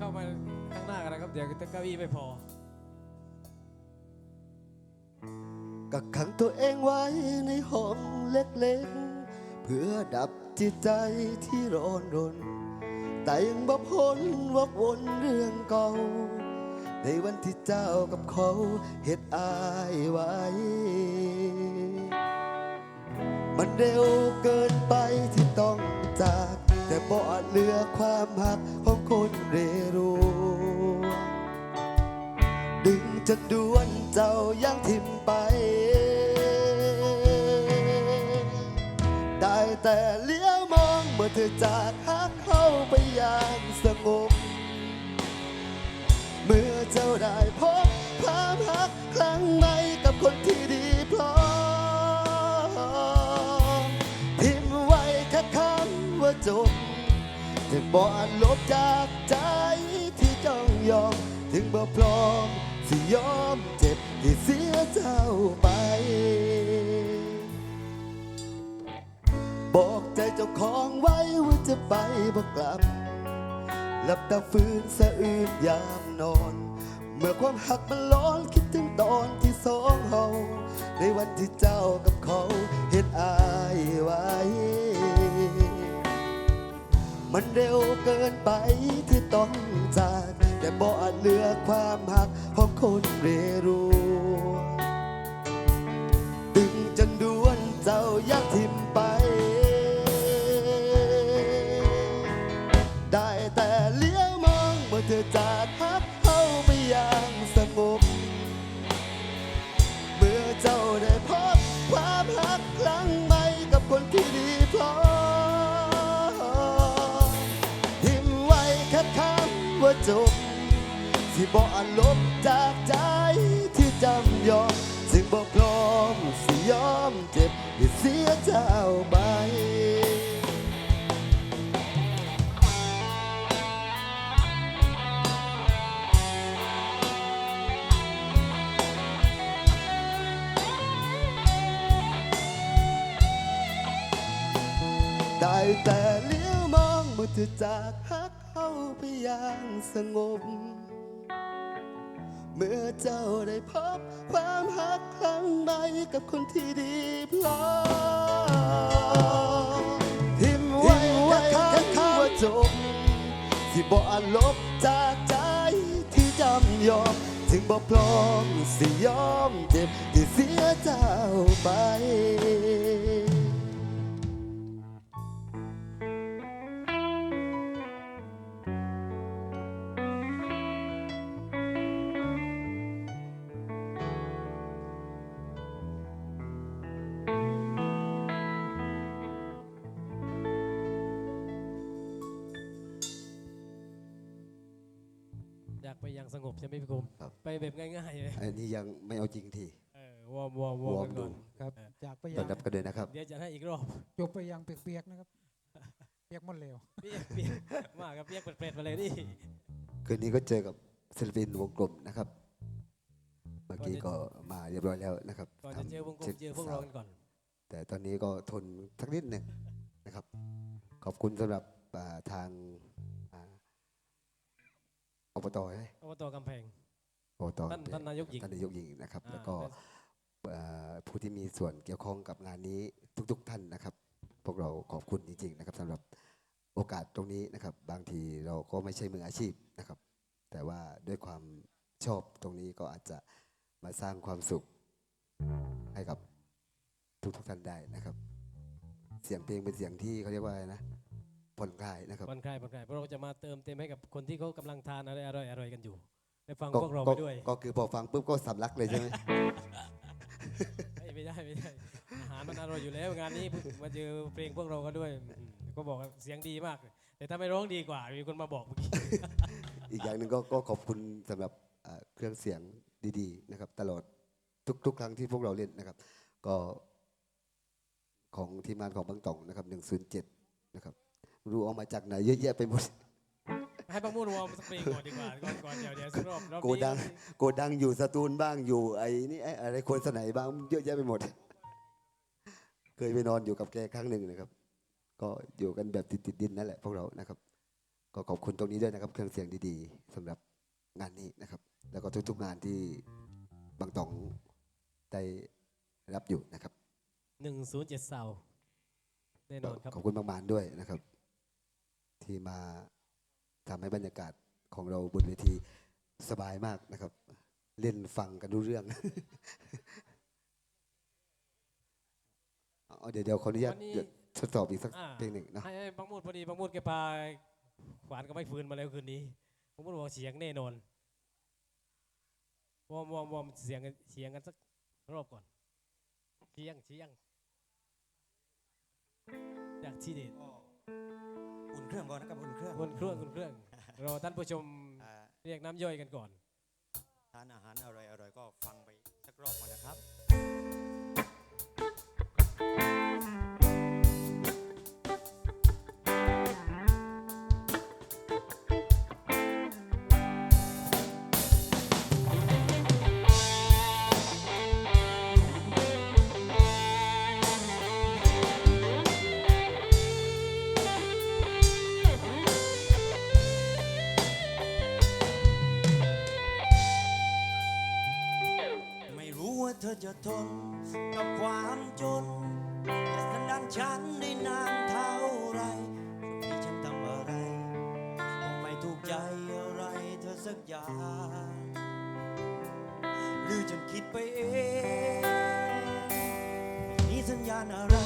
เข้ามาข้างหน้ากันนะครับ เดี๋ยวเก้าอี้ไม่พอ กักขังตัวเองไว้ในห้องเล็กๆ เพื่อดับจิตใจที่ร้อนรน แต่ยังบ่พ้นวกวนเรื่องเก่า ในวันที่เจ้ากับเขาเฮ็ดอายไว้ มันเร็วเกินไปที่ต้องจาก แต่บ่อาจเหลือความหัก คนเรรูดึงจนดวนเจ้ายังทิมไป ได้แต่เลี้ยวมองเมื่อเธอจากหักเข้าไปอย่างสงบ เมื่อเจ้าได้พบความหักครั้งใหม่กับคนที่ดีพร้อมทิมไว้แค่คำว่าจบ ถึงบ่อาจลบจากใจที่จ้องยอม ถึงบ่พร้อมสิยอมเจ็บที่เสียเจ้าไป บอกใจเจ้าของไว้ว่าจะไปบอกกลับหลับตาฟื้นสะอื้นยามนอน เมื่อความหักมันร้อนคิดถึงตอนที่สองเฮาในวันที่เจ้ากับเขาเห็นอายไว้ มันเร็วเกินไปที่ต้องจาก แต่บ่อาจเหลือความหักของคนเรรูตึงจนด่วนเจ้ายักทิม จบที่บอกอลบจากใจที่จำยอมซึ่งบอกพร้อมสิยอมเจ็บที่เสียเจ้าไปได้แต่ื่อเธอจากฮักเข้าไปอย่างสงบ เมื่อเจ้าได้พบความฮักครั้งใหม่กับคนที่ดีพร้อมทิมไว้แค่คำว่าจบที่บ่อาจลบจากใจที่จำยอม ถึงบ่พร้อมสิยอมเจ็บที่เสียเจ้าไป อยากไปอย่างสงบใช่ไหมพี่คมครับ ไปแบบง่ายๆเลยอันนี้ยังไม่เอาจริงที เออวอร์มวอร์มวอร์มกันก่อนครับเออจากไปต้ยัอนงรับกันด้วยนะครับ เดี๋ยวจะให้อีกรอบจบไปยังเปียกๆนะครับ เปียกหมดแล้วเปียกเปียกมากครับเปียกเปรตๆมาเลยนี่คืนนี้ก็เจอกับศิลปินวงกลมนะครับ เมื่อกี้ก็มาเรียบร้อยแล้วนะครับก่อนจะเจอวงกลมช็คเจอพวกเรากันก่อน แต่ตอนนี้ก็ทนสักนิดหนึ่งนะครับ ขอบคุณสำหรับอ่าทาง อ่าอบตใช่ไหมอบตกำแพงอบตท่านท่านนายกหญิงท่านนายกหญิงนะครับอ่าแล้วก็เอ่อผู้ที่มีส่วนเกี่ยวข้องกับงานนี้ทุก ๆ ท่านนะครับ พวกเราขอบคุณจริง ๆ นะครับสำหรับโอกาสตรงนี้นะครับ บางทีเราก็ไม่ใช่มืออาชีพนะครับ แต่ว่าด้วยความชอบตรงนี้ก็อาจจะมาสร้างความสุขให้กับทุกๆท่านได้นะครับ เสียงเพลงเป็นเสียงที่เขาเรียกว่าอะไรนะ ผ่อนคลายนะครับผ่อนคลายผ่อนคลายเพราะเราจะมาเติมเต็มให้กับคนที่เขากำลังทานอะไรอร่อยอร่อยๆกันอยู่ได้ฟังก็พวกเราก็ไปด้วย ก็คือพอฟังปุ๊บก็สำลักเลยใช่ไหมเอ้ยไม่ได้ไม่ได้อาหารมันอร่อยอยู่แล้วงานนี้มาเจอเพลงพวกเราก็ด้วยอืมก็บอกว่าเสียงดีมาก แต่ถ้าไม่ร้องดีกว่า มีคนมาบอกเมื่อกี้อีกอย่างหนึ่งก็ก็ขอบคุณสำหรับอ่าเครื่องเสียงดีๆนะครับ ตลอดทุกๆ ครั้งที่พวกเราเล่นนะครับ ก็ของทีมงานของบางต่องนะครับ107นะครับ รู้เอามาจากไหนเยอะแยะไปหมด ให้ประมูลวอร์มสักเพลงก่อนดีกว่าก่อนก่อนเดี๋ยวเดี๋ยวสักรอบรอบโกนี้ดังโกดังอยู่สตูลบ้างอยู่ไอ้นี่ไอ้อะไรคนสนัยบ้างเยอะแยะไปหมด เคยไปนอนอยู่กับแกครั้งหนึ่งนะครับ ก็อยู่กันแบบติดๆดินนั่นแหละพวกเรานะครับ ก็ขอบคุณตรงนี้ด้วยนะครับเครื่องเสียงดีๆสำหรับงานนี้นะครับ แล้วก็ทุกๆงานที่บางตองได้รับอยู่นะครับหนึ่งศูนย์เจ็ดเสาแน่นอนครับขอบคุณบางมานด้วยนะครับ ที่มาทำให้บรรยากาศของเราบนเวทีสบายมากนะครับ เล่นฟังกันรู้เรื่องเอาเดี๋ยวเดี๋ยวขออนุญาตวันนี้เดี๋ยวทดสอบอีกสักอ่าเพลงหนึ่งเนาะให้ให้บางมูดพอดีบางมูดแกพาขวานก็ไม่ฟืนมาแล้วคืนนี้บางมูดบอกเสียงแน่นอนวอร์มวอร์มวอร์มเสียงกันเสียงกันสักรอบก่อนเสียงเสียงอยากทีเด็ดอุ่น เครื่องก่อนนะครับอุ่นเครื่องคุณเครื่องคุณเครื่องรอท่านผู้ชมอ่าเรียกน้ำย่อยกันก่อน ทานอาหารอร่อยอร่อยก็ฟังไปสักรอบก่อนนะครับ เธอจะทนกับความจนและสันดานฉันได้นานเท่าไรช่วงนี้ฉันทำอะไรก็ไม่ถูกใจอะไรเธอสักอย่าง หรือฉันคิดไปเองมีสัญญาณอะไร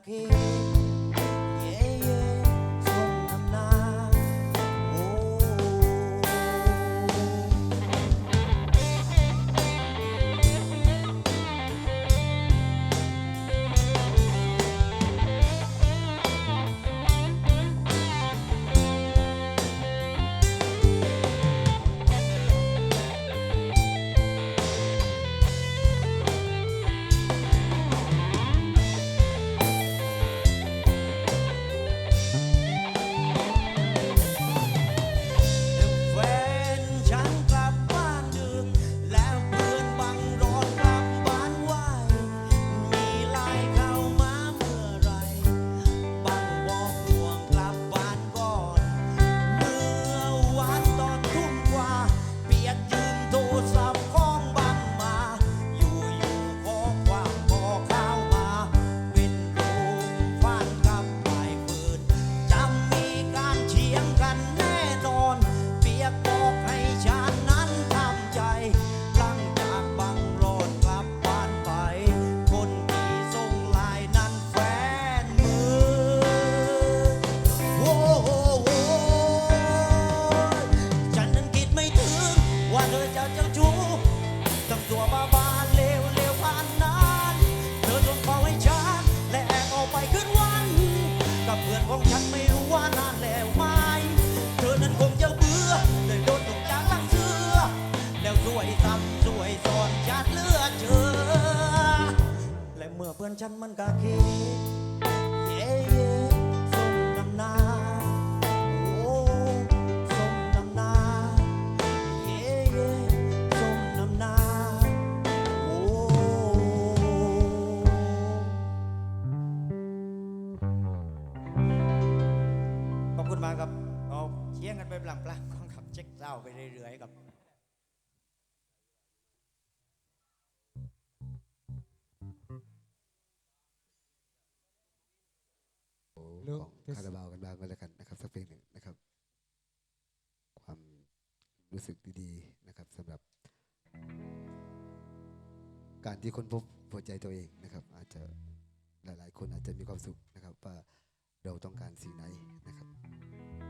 aquí. เช็คเศร้าไปเรื่อยๆกับของคาราบาวกันบ้างก็แล้วกันนะครับสักเพลงหนึ่งนะครับ ความรู้สึกดีๆนะครับสำหรับ การที่ค้นพบหัวใจตัวเองนะครับ อาจจะหลายๆ คนอาจจะมีความสุขนะครับ ว่าเราต้องการสิ่งไหนนะครับ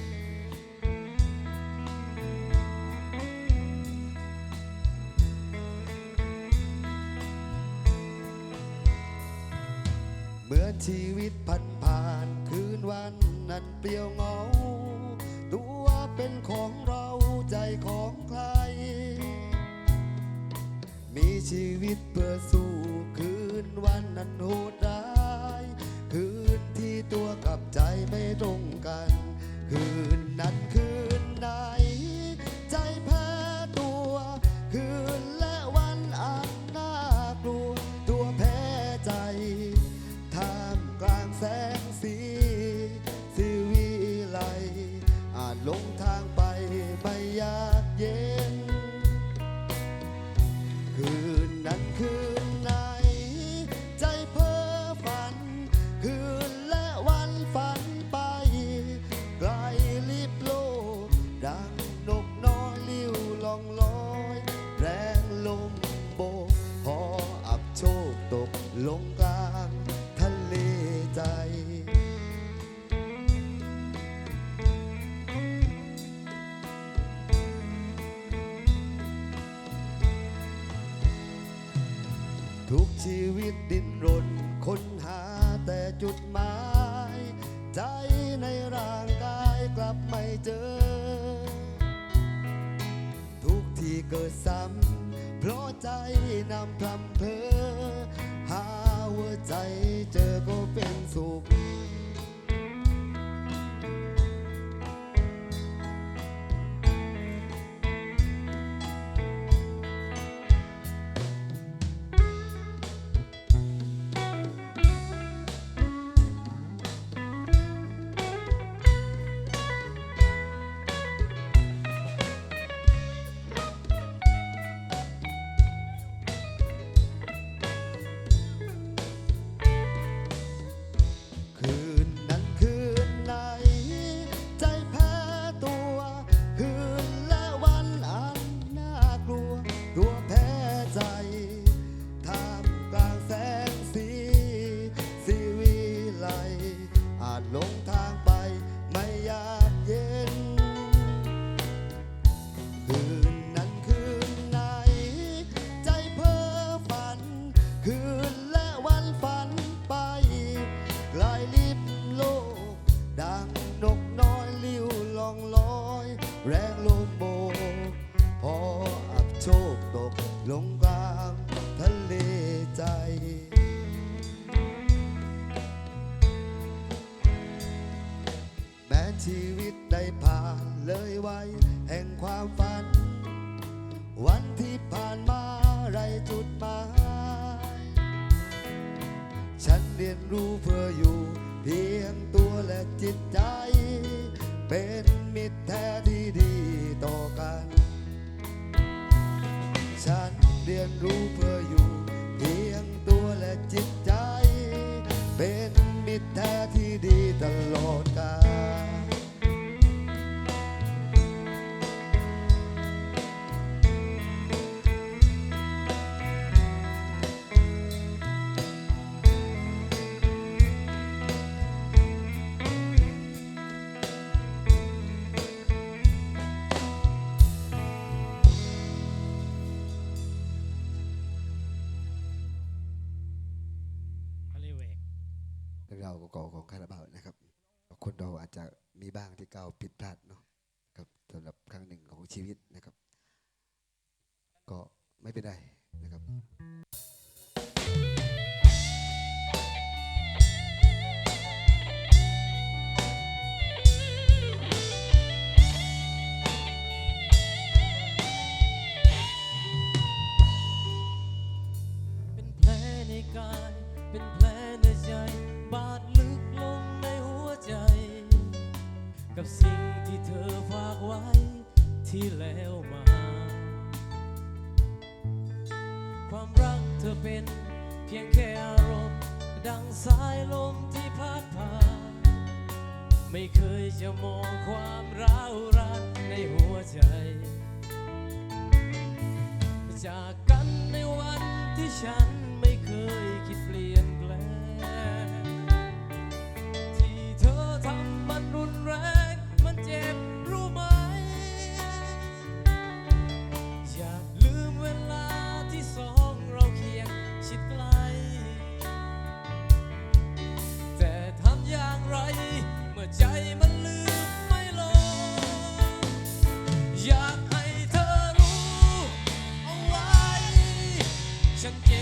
เมื่อชีวิตผ่านผ่านคืนวันนั้นเปลี่ยวเหงา ตัวเป็นของเราใจของใคร มีชีวิตเพื่อสู้คืนวันนั้นโหดร้าย คืนที่ตัวกับใจไม่ตรงกัน คืน ตได้ผ่านเลยไวแห่งความฝัน วันที่ผ่านมาไรจุดหมายฉันเรียนรู้เพื่ออยู่ เพียงตัวและจิตใจ เป็นมิตรแท้ที่ดีต่อกัน ฉันเรียนรู้เพื่อ บ้างที่เก่าผิดพลาดเนาะครับสำหรับครั้งหนึ่งของชีวิต ความร้าวรานในหัวใจ จากกันในวันที่ฉันไม่เคย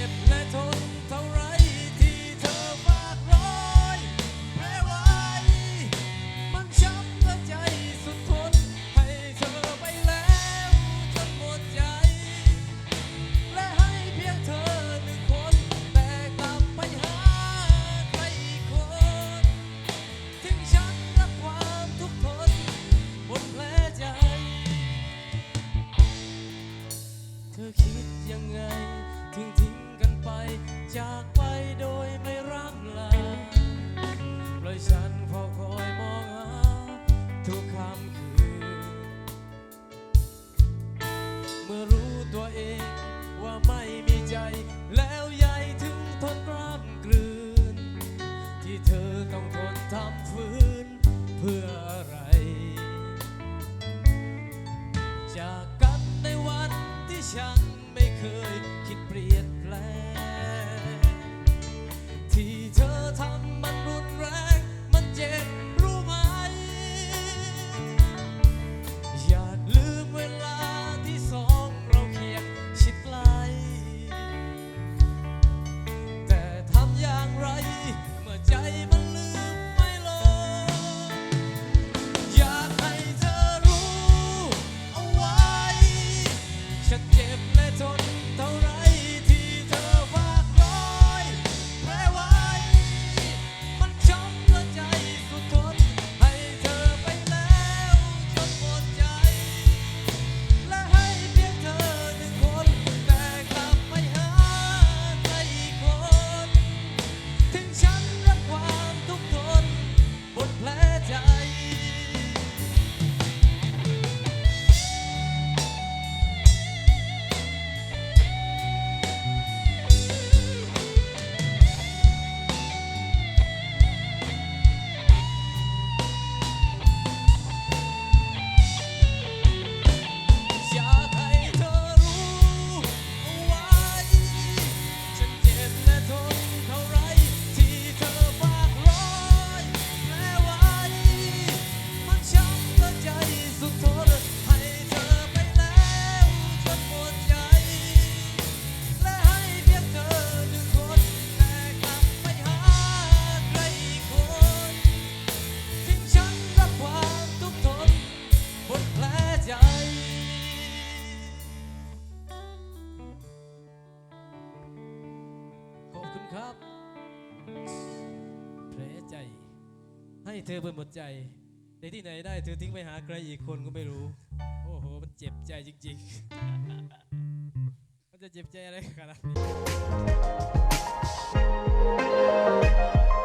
บและทนเท่าไร เธอเพื่อหมดใจ ในที่ไหนได้เธอทิ้งไปหาใครอีกคนก็ไม่รู้ โอ้โห มันเจ็บใจจริงๆ มันจะเจ็บใจอะไรขนาดนี้